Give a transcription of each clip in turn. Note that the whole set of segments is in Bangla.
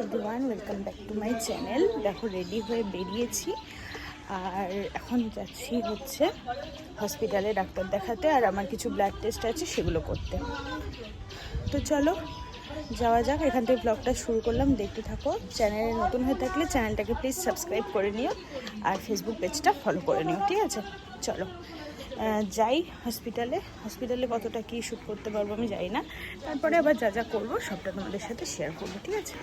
Everyone welcome back to my channel দেখো রেডি হয়ে বেরিয়েছি। আর এখন যাচ্ছি হচ্ছে হসপিটালে ডাক্তার দেখাতে, আর আমার কিছু ব্লাড টেস্ট আছে, সেগুলো করতে। তো চলো, যাওয়া যাক। এখান থেকে ব্লগটা শুরু করলাম। দেখতে থাকো। চ্যানেলে নতুন হয়ে থাকলে চ্যানেলটাকে প্লিজ সাবস্ক্রাইব করে নিও, আর ফেসবুক পেজটা ফলো করে নিও, ঠিক আছে? চলো। যাই হসপিটালে হসপিটালে কতটা কী শ্যুট করতে পারব আমি যাই না। তারপরে আবার যা যা করব, সবটা তোমাদের সাথে শেয়ার করব, ঠিক আছে?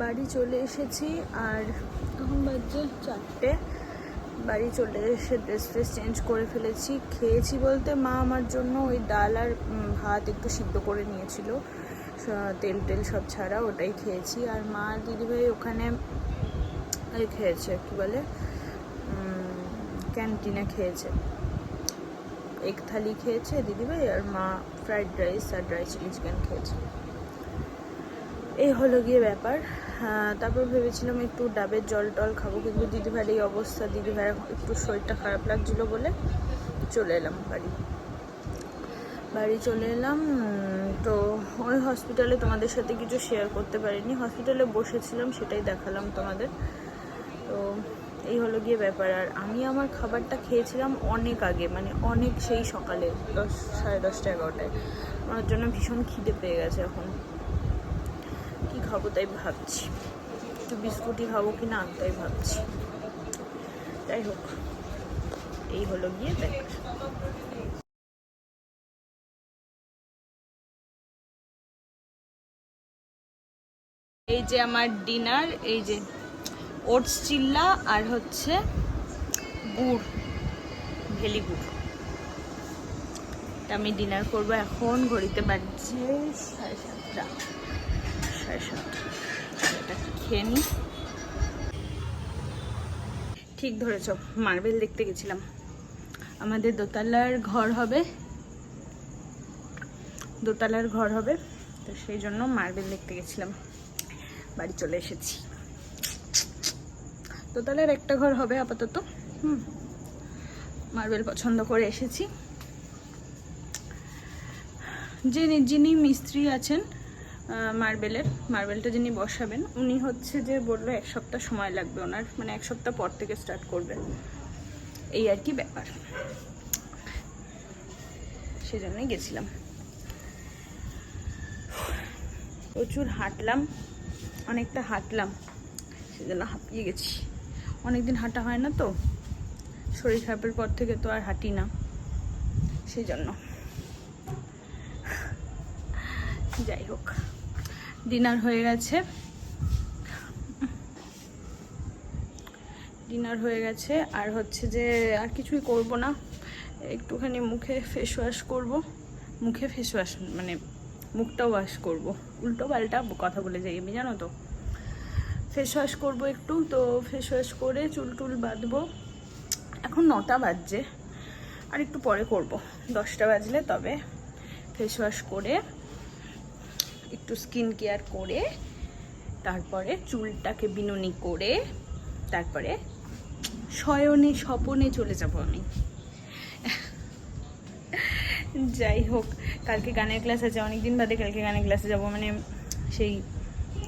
বাড়ি চলে এসেছি, আর এখন বাজছে চারটে। বাড়ি চলে এসে ড্রেস ফ্রেস চেঞ্জ করে ফেলেছি। খেয়েছি বলতে মা আমার জন্য ওই ডাল আর ভাত একটু সিদ্ধ করে নিয়েছিল। তেল টেল সব ছাড়া ওটাই খেয়েছি। আর মা দিদিভাই ওখানে এই খেয়েছে, কী বলে ক্যান্টিনে খেয়েছে। এক থালি খেয়েছে দিদিভাই আর মা ফ্রাইড রাইস আর ড্রাই চিলি চিকেন খেয়েছে। এই হলো গিয়ে ব্যাপার। তারপর ভেবেছিলাম একটু ডাবের জল টল খাব, কিন্তু দিদিভাইয়ের এই অবস্থা, দিদিভাইয়ের একটু শরীরটা খারাপ লাগছিল বলে চলে এলাম বাড়ি। বাড়ি চলে এলাম তো ওই হসপিটালে তোমাদের সাথে কিছু শেয়ার করতে পারিনি। হসপিটালে বসেছিলাম, সেটাই দেখালাম তোমাদের। তো এই হলো গিয়ে ব্যাপার। আর আমি আমার খাবারটা খেয়েছিলাম অনেক আগে মানে অনেক সেই সকালে, দশ, সাড়ে দশটা এগারোটায়। আমার জন্য ভীষণ খিদে পেয়ে গেছে এখন। খাব তাই ভাবছি। একটু বিস্কুটই খাব কি না তাই ভাবছি। যাই হোক, এই হলো গিয়ে ব্যাপার। এই যে আমার ডিনার, এই যে ওটস চিল্লা আর হচ্ছে গুড়, ভেলি গুড়। আমি ডিনার করব এখন, ঘড়িতে বাজছে সাড়ে সাতটা। এটা খেয়ে ঠিক ধরেছ, মার্বেল দেখতে গেছিলাম। আমাদের দোতলার ঘর হবে। দোতলার ঘর হবে, তো সেই জন্য মার্বেল দেখতে গেছিলাম। বাড়ি চলে এসেছি। দোতলার একটা ঘর হবে আপাতত। হুম। মার্বেল পছন্দ করে এসেছি। যিনি যিনি মিস্ত্রি আছেন মার্বেলের মার্বেলটা যিনি বসাবেন, উনি হচ্ছে যে বলল এক সপ্তাহ সময় লাগবে ওনার মানে এক সপ্তাহ পর থেকে স্টার্ট করবে এই আর কি ব্যাপার। সেজন্যই গেছিলাম। প্রচুর হাঁটলাম, অনেকটা হাঁটলাম, সেজন্য হাঁপিয়ে গেছি। অনেকদিন হাঁটা হয় না তো, শরীর খারাপের পর থেকে তো আর হাঁটি না সেই জন্য যাই হোক। ডিনার হয়ে গেছে। ডিনার হয়ে গেছে, আর হচ্ছে যে আর কিছুই করব না। একটুখানি মুখে ফেস ওয়াশ করব। মুখে ফেস ওয়াশ মানে মুখটা ওয়াশ করব। উল্টো পাল্টা কথা বলে যাই আমি, জানো তো? ফেস ওয়াশ করব একটু, তো ফেস ওয়াশ করে চুল টুল বাঁধবো। এখন নটা বাজছে, আর একটু পরে করব। দশটা বাজলে তবে ফেস ওয়াশ করে একটু স্কিন কেয়ার করে, তারপরে চুলটাকে বিনুনি করে, তারপরে শয়নে স্বপনে চলে যাব আমি। যাই হোক, কালকে গানের ক্লাস আছে, অনেকদিন বাদে কালকে গানের ক্লাসে যাব মানে সেই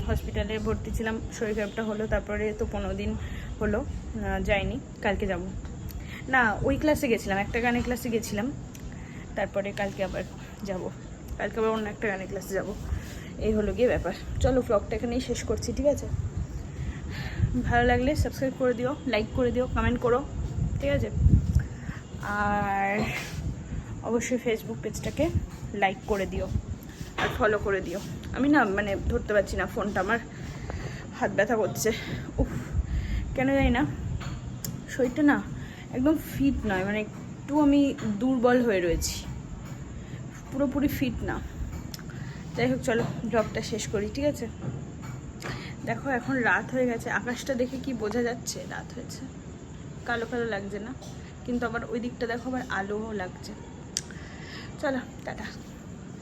হসপিটালে ভর্তি ছিলাম, শরীর খারাপটা হলো, তারপরে তো পনেরো দিন হলো যাইনি, কালকে যাব। না, ওই ক্লাসে গেছিলাম, একটা গানের ক্লাসে গেছিলাম, তারপরে কালকে আবার যাব, কালকে আবার অন্য একটা গানের ক্লাসে যাব। এই হলো গিয়ে ব্যাপার। চলো ব্লগটা এখানেই শেষ করছি, ঠিক আছে? ভালো লাগলে সাবস্ক্রাইব করে দিও লাইক করে দিও কমেন্ট করো, ঠিক আছে? আর অবশ্যই ফেসবুক পেজটাকে লাইক করে দিও আর ফলো করে দিও। আমি না মানে ধরতে পারছি না ফোনটা আমার, হাত ব্যথা করছে। উফ, কেন জানি না, শরীরটা না একদম ফিট নয় মানে একটু আমি দুর্বল হয়ে রয়েছি। পুরোপুরি ফিট না। যাই হোক, চলো ব্লগটা শেষ করি, ঠিক আছে? দেখো, এখন রাত হয়ে গেছে। আকাশটা দেখে কি বোঝা যাচ্ছে? রাত হয়েছে। কালো কালো লাগছে না? কিন্তু আবার ওই দিকটা দেখো, আবার আলোও লাগছে। চলো, টাটা।